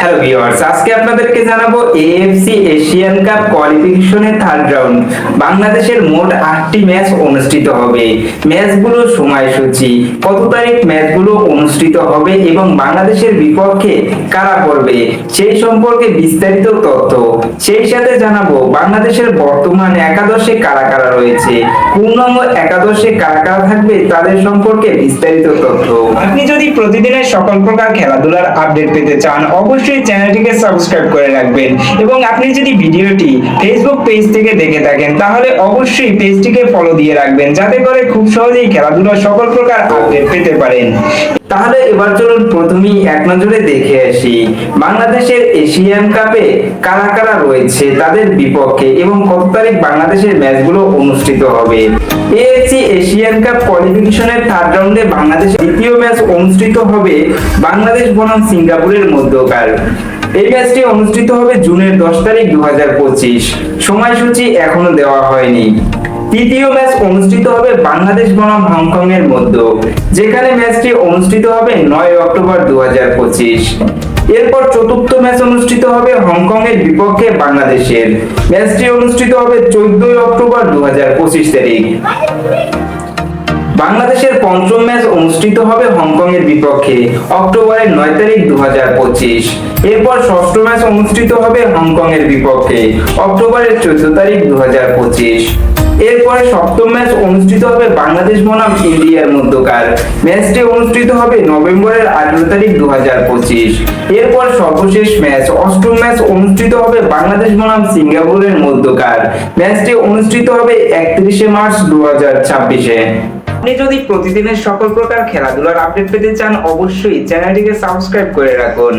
Hello viewers আজকে আপনাদেরকে জানাব এএফসি এশিয়ান কাপ কোয়ালিফিকেশনের থার্ড রাউন্ড বাংলাদেশের মোট আটটি ম্যাচ অনুষ্ঠিত হবে। ম্যাচগুলোর সময়সূচি। কত তারিখ ম্যাচগুলো অনুষ্ঠিত হবে এবং বাংলাদেশের বিপক্ষে কারা পড়বে সেই সম্পর্কে বিস্তারিত তথ্য। সেই সাথে জানাব বাংলাদেশের বর্তমান একাদশে কারা কারা রয়েছে। পূর্ণাঙ্গ একাদশে কারা কারা থাকবে, তাদের সম্পর্কে বিস্তারিত তথ্য। আপনি যদি প্রতিদিনের সকল প্রকার খেলাধুলার আপডেট পেতে চান, অবশ্যই চ্যানেলটিকে সাবস্ক্রাইব করে রাখবেন। এবং আপনি যদি ভিডিওটি ফেসবুক পেজ থেকে দেখে থাকেন, তাহলে অবশ্যই পেজটিকে ফলো দিয়ে রাখবেন, যাতে করে খুব সহজেই খেলাধুলার সকল প্রকার আপডেট পেতে পারেন। তাহলে এবার চলুন প্রথমেই এক নজরে দেখে আসি। বাংলাদেশের এশিয়ান কাপে কারা কারা রয়েছে তাদের বিপক্ষে এবং কত তারিখ বাংলাদেশের ম্যাচগুলো অনুষ্ঠিত হবে? এএফসি এশিয়ান কাপ কোয়ালিফিকেশনের থার্ড রাউন্ডে বাংলাদেশ দ্বিতীয় ম্যাচ অনুষ্ঠিত হবে বাংলাদেশ বনাম সিঙ্গাপুরের মধ্যকার। এই ম্যাচটি অনুষ্ঠিত হবে জুনের দশ তারিখ দু সময়সূচি এখনও দেওয়া হয়নি। তৃতীয় ম্যাচ অনুষ্ঠিত হবে বাংলাদেশ বনাম হংকং এর মধ্যে, যেখানে ম্যাচটি অনুষ্ঠিত হবে নয় অক্টোবর দু হাজার পঁচিশ। এরপর চতুর্থ ম্যাচ অনুষ্ঠিত হবে হংকং এর বিপক্ষে বাংলাদেশের। ম্যাচটি অনুষ্ঠিত হবে চোদ্দই অক্টোবর দু হাজার পঁচিশ তারিখ। বাংলাদেশের পঞ্চম বিপক্ষে অক্টোবরের নয় তারিখ দু এরপর ষষ্ঠ ম্যাচ অনুষ্ঠিত হবে হংকং এর বিপক্ষে, অক্টোবরের চোদ্দ তারিখ দু এরপরে সপ্তম ম্যাচ অনুষ্ঠিত হবে বাংলাদেশ বনাম ইন্ডিয়ার মধ্যকার। ম্যাচটি অনুষ্ঠিত হবে নভেম্বরের আঠেরো তারিখ দু হাজার পঁচিশ। এরপর সর্বশেষ ম্যাচ, অষ্টম ম্যাচ অনুষ্ঠিত হবে বাংলাদেশ বনাম সিঙ্গাপুরের মধ্যকার। ম্যাচটি অনুষ্ঠিত হবে একত্রিশে মার্চ দু ছাব্বিশে। আপনি যদি প্রতিদিনের সকল প্রকার খেলাধুলার আপডেট পেতে চান অবশ্যই চ্যানেলটিকে সাবস্ক্রাইব করে রাখুন।